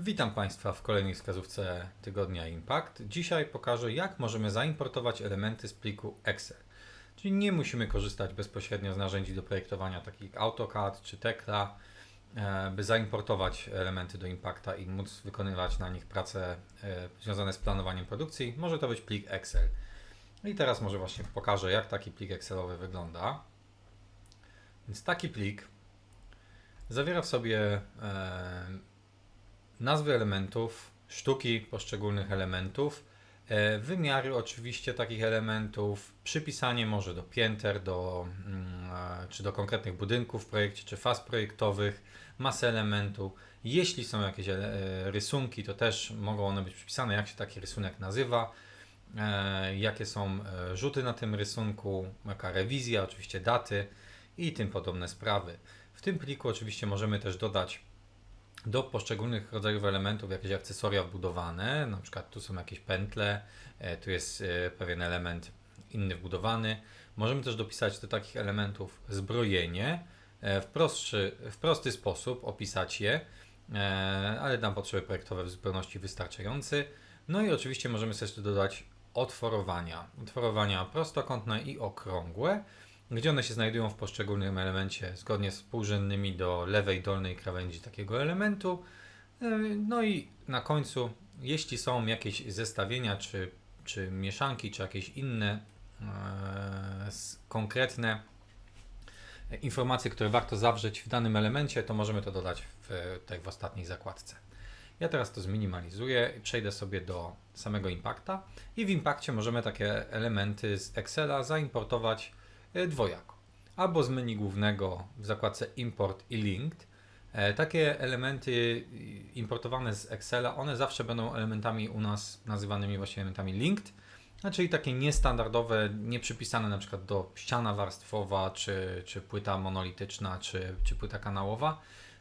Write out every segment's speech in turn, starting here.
Witam Państwa w kolejnej wskazówce tygodnia Impact. Dzisiaj pokażę, jak możemy zaimportować elementy z pliku Excel. Czyli nie musimy korzystać bezpośrednio z narzędzi do projektowania takich jak AutoCAD czy Tekla, e, by zaimportować elementy do Impacta i móc wykonywać na nich prace e, związane z planowaniem produkcji. Może to być plik Excel. I teraz może właśnie pokażę, jak taki plik Excelowy wygląda. Więc taki plik zawiera w sobie e, nazwy elementów, sztuki poszczególnych elementów, e, wymiary oczywiście takich elementów, przypisanie może do pięter, do, mm, e, czy do konkretnych budynków w projekcie, czy faz projektowych, masę elementu. Jeśli są jakieś e, rysunki, to też mogą one być przypisane, jak się taki rysunek nazywa, jakie są rzuty na tym rysunku, jaka rewizja, oczywiście daty i tym podobne sprawy. W tym pliku oczywiście możemy też dodać do poszczególnych rodzajów elementów jakieś akcesoria wbudowane, na przykład tu są jakieś pętle, e, tu jest e, pewien element inny wbudowany. Możemy też dopisać do takich elementów zbrojenie, e, w, prostszy, w prosty sposób opisać je, ale na potrzeby projektowe w zupełności wystarczający. No i oczywiście możemy jeszcze dodać otworowania. Otworowania prostokątne i okrągłe, gdzie one się znajdują w poszczególnym elemencie zgodnie z współrzędnymi do lewej dolnej krawędzi takiego elementu. E, No i na końcu, jeśli są jakieś zestawienia, czy, czy mieszanki, czy jakieś inne e, konkretne informacje, które warto zawrzeć w danym elemencie, to możemy to dodać w, tutaj w ostatniej zakładce. Ja teraz to zminimalizuję przejdę sobie do samego Impacta i w Impaccie możemy takie elementy z Excela zaimportować e, dwojako. Albo z menu głównego w zakładce Import i Linked. E, Takie elementy importowane z Excela, one zawsze będą elementami u nas nazywanymi właśnie elementami linked, czyli takie niestandardowe, nieprzypisane na przykład do ściana warstwowa, czy, czy płyta monolityczna, czy, czy płyta kanałowa.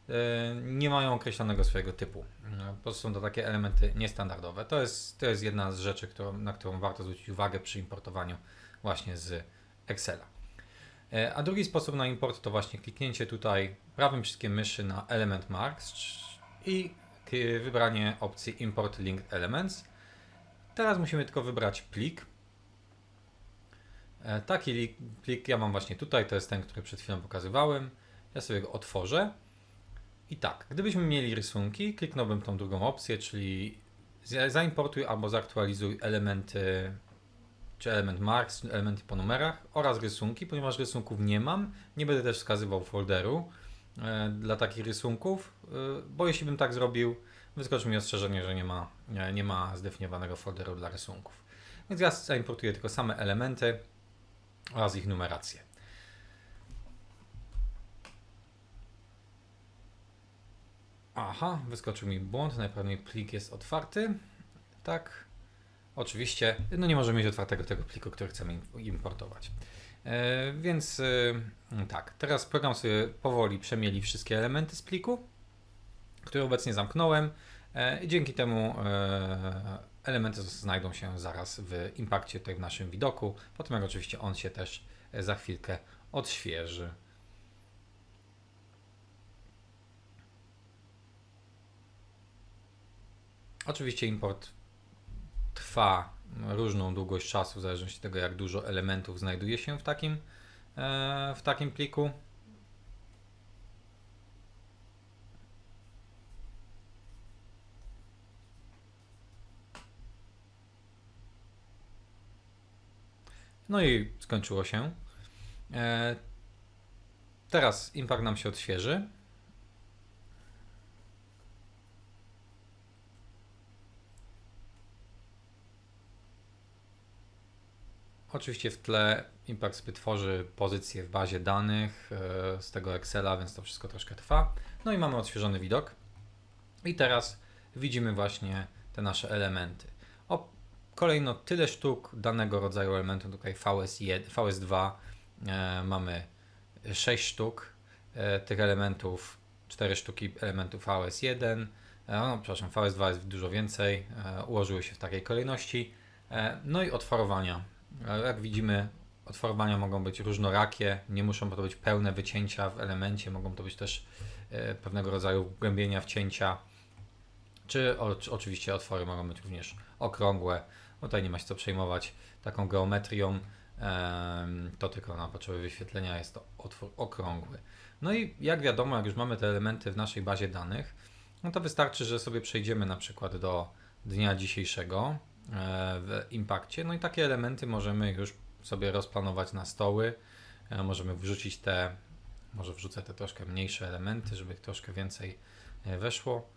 E, Nie mają określonego swojego typu. E, Po prostu są to takie elementy niestandardowe. To jest, to jest jedna z rzeczy, którą, na którą warto zwrócić uwagę przy importowaniu właśnie z Excela. E, A drugi sposób na import to właśnie kliknięcie tutaj prawym przyciskiem myszy na Element Marks i wybranie opcji Import Linked Elements. Teraz musimy tylko wybrać plik. E, Taki li- plik ja mam właśnie tutaj, to jest ten, który przed chwilą pokazywałem. Ja sobie go otworzę. I tak, gdybyśmy mieli rysunki, kliknąłbym tą drugą opcję, czyli za- zaimportuj albo zaktualizuj elementy czy element marks, elementy po numerach oraz rysunki, ponieważ rysunków nie mam. Nie będę też wskazywał folderu e, dla takich rysunków, e, bo jeśli bym tak zrobił, wyskoczy mi ostrzeżenie, że nie ma, nie, nie ma zdefiniowanego folderu dla rysunków. Więc ja zaimportuję tylko same elementy oraz ich numerację. Aha, wyskoczył mi błąd, najpewniej plik jest otwarty. Tak, Oczywiście, no nie możemy mieć otwartego tego pliku, który chcemy im- importować. E, więc e, tak, teraz program sobie powoli przemieli wszystkie elementy z pliku, który obecnie zamknąłem. E, i dzięki temu elementy znajdą się zaraz w impakcie tutaj w naszym widoku. Potem jak oczywiście on się też za chwilkę odświeży. Oczywiście import trwa różną długość czasu, w zależności od tego, jak dużo elementów znajduje się w takim, e, w takim pliku. No i skończyło się. E, Teraz impact nam się odświeży. Oczywiście w tle Impact sobie tworzy pozycję w bazie danych e, z tego Excela, więc to wszystko troszkę trwa. No i mamy odświeżony widok. I teraz widzimy właśnie te nasze elementy. O, kolejno tyle sztuk danego rodzaju elementu, tutaj VS1, VS2 e, mamy 6 sztuk e, tych elementów, 4 sztuki elementów VS1, e, no przepraszam, VS2 jest dużo więcej, ułożyły się w takiej kolejności. No i otwarowania. Jak widzimy, otwarowania mogą być różnorakie, nie muszą to być pełne wycięcia w elemencie, mogą to być też e, pewnego rodzaju wgłębienia wcięcia Czy oczywiście otwory mogą być również okrągłe. Tutaj nie ma się co przejmować taką geometrią. To tylko na potrzeby wyświetlenia jest to otwór okrągły. No i jak wiadomo, jak już mamy te elementy w naszej bazie danych, no to wystarczy, że sobie przejdziemy na przykład do dnia dzisiejszego w Impakcie. No i takie elementy możemy już sobie rozplanować na stoły. E, Możemy wrzucić te, może wrzucę te troszkę mniejsze elementy, żeby troszkę więcej e, weszło.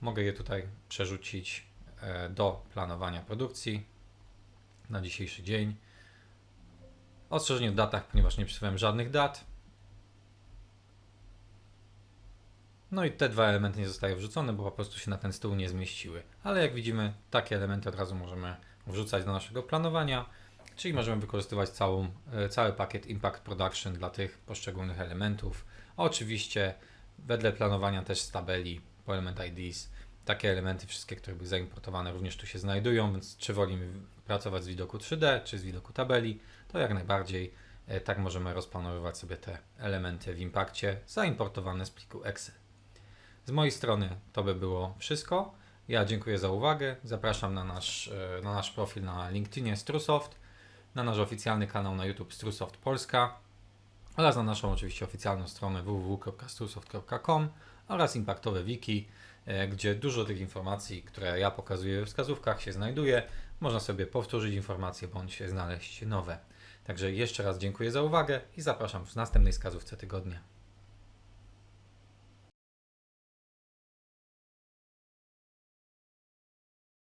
Mogę je tutaj przerzucić e, do planowania produkcji na dzisiejszy dzień. Ostrzeżenie w datach, ponieważ nie przesuwałem żadnych dat. No i te dwa elementy nie zostały wrzucone, bo po prostu się na ten stół nie zmieściły. Ale jak widzimy, takie elementy od razu możemy wrzucać do naszego planowania, czyli możemy wykorzystywać całą, e, cały pakiet Impact Production dla tych poszczególnych elementów. Oczywiście wedle planowania też z tabeli po Element IDs takie elementy, wszystkie, które były zaimportowane, również tu się znajdują, więc czy wolimy pracować z widoku 3D, czy z widoku tabeli, to jak najbardziej e, tak możemy rozplanowywać sobie te elementy w Impakcie zaimportowane z pliku Excel. Z mojej strony to by było wszystko. Ja dziękuję za uwagę. Zapraszam na nasz, e, na nasz profil na LinkedInie Strusoft, na nasz oficjalny kanał na YouTube Strusoft Polska oraz na naszą oczywiście oficjalną stronę www.strusoft.com oraz impaktowe wiki, e, gdzie dużo tych informacji, które ja pokazuję we wskazówkach się znajduje. Można sobie powtórzyć informacje bądź znaleźć nowe. Także jeszcze raz dziękuję za uwagę i zapraszam w następnej wskazówce tygodnia.